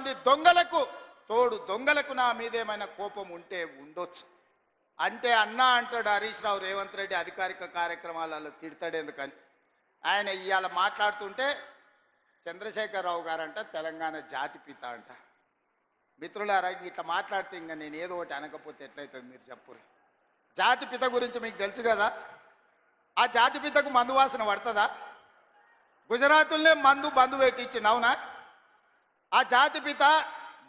మంది దొంగలకు తోడు దొంగలకు నా మీదేమైనా కోపం ఉంటే ఉండొచ్చు. అంటే అన్నా అంటాడు హరీష్ రావు రేవంత్ రెడ్డి అధికారిక కార్యక్రమాలలో తిడతాడు ఎందుకని? ఆయన ఇవాళ మాట్లాడుతుంటే చంద్రశేఖరరావు గారంట తెలంగాణ జాతిపిత అంట. మిత్రులారా ఇట్లా మాట్లాడితే ఇంకా నేను ఏదో ఒకటి అనకపోతే ఎట్లయితుంది మీరు చెప్పురు జాతిపిత గురించి మీకు తెలుసు కదా? ఆ జాతిపితకు మందు వాసన పడుతుందా? గుజరాతుల్నే మందు బంధు పెట్టించింది అవునా? ఆ జాతిపిత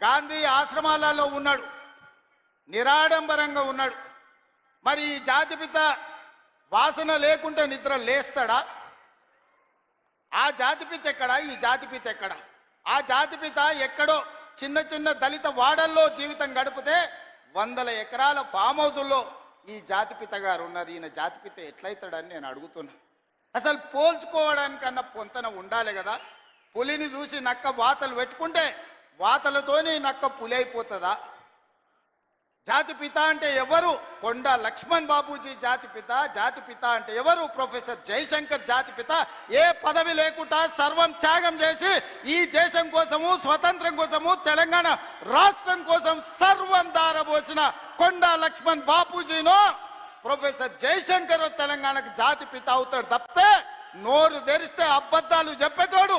గాంధీ ఆశ్రమాలలో ఉన్నాడు. నిరాడంబరంగా ఉన్నాడు. మరి ఈ జాతిపిత వాసన లేకుంటే నిద్ర లేస్తాడా? ఆ జాతిపిత ఎక్కడ? ఈ జాతిపిత ఎక్కడ? ఆ జాతిపిత ఎక్కడో చిన్న చిన్న దళిత వాడల్లో జీవితం గడిపితే వందల ఎకరాల ఫామ్ హౌజుల్లో ఈ జాతిపిత గారు ఉన్నారు. ఈయన జాతిపిత ఎట్లయితాడని నేను అడుగుతున్నా. అసలు పోల్చుకోవడానికన్నా పొంతన ఉండాలి కదా. పులిని చూసి నక్క వాతలు పెట్టుకుంటే వాతలతోని నక్క పులి అయిపోతుందా? జాతి పిత అంటే ఎవరు? కొండ లక్ష్మణ్ బాబూజీ జాతి పిత జాతి పిత అంటే ఎవరు? ప్రొఫెసర్ జయశంకర్ జాతి పిత. ఏ పదవి లేకుండా సర్వం త్యాగం చేసి ఈ దేశం కోసము స్వతంత్రం కోసము తెలంగాణ రాష్ట్రం కోసం సర్వం దారబోసిన కొండ లక్ష్మణ్ బాపూజీను ప్రొఫెసర్ జయశంకర్ తెలంగాణకు జాతి పిత అవుతాడు తప్పితే నోరు తెరిస్తే అబద్ధాలు చెప్పేటోడు.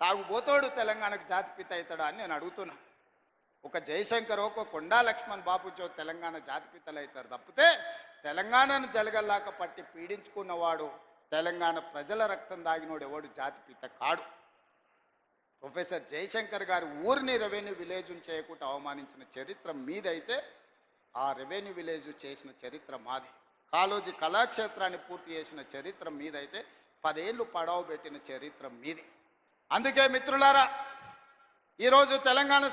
తాగుబోతాడు తెలంగాణకు జాతిపిత అవుతాడా అని నేను అడుగుతున్నా. ఒక జయశంకర్ ఒక కొండా లక్ష్మణ్ బాబుజో తెలంగాణ జాతిపితలు అవుతారు తప్పితే తెలంగాణను జలగల్లాక పట్టి పీడించుకున్నవాడు తెలంగాణ ప్రజల రక్తం దాగినోడు ఎవడు? జాతిపిత కాడు. ప్రొఫెసర్ జయశంకర్ గారు ఊరిని రెవెన్యూ విలేజ్ చేయకుండా అవమానించిన చరిత్ర మీదైతే ఆ రెవెన్యూ విలేజ్ చేసిన చరిత్ర మాది. కాలోజీ కళాక్షేత్రాన్ని పూర్తి చేసిన చరిత్ర మీదైతే పదేళ్ళు పడవ పెట్టిన చరిత్ర మీది. అందుకే మిత్రులారా ఈరోజు తెలంగాణ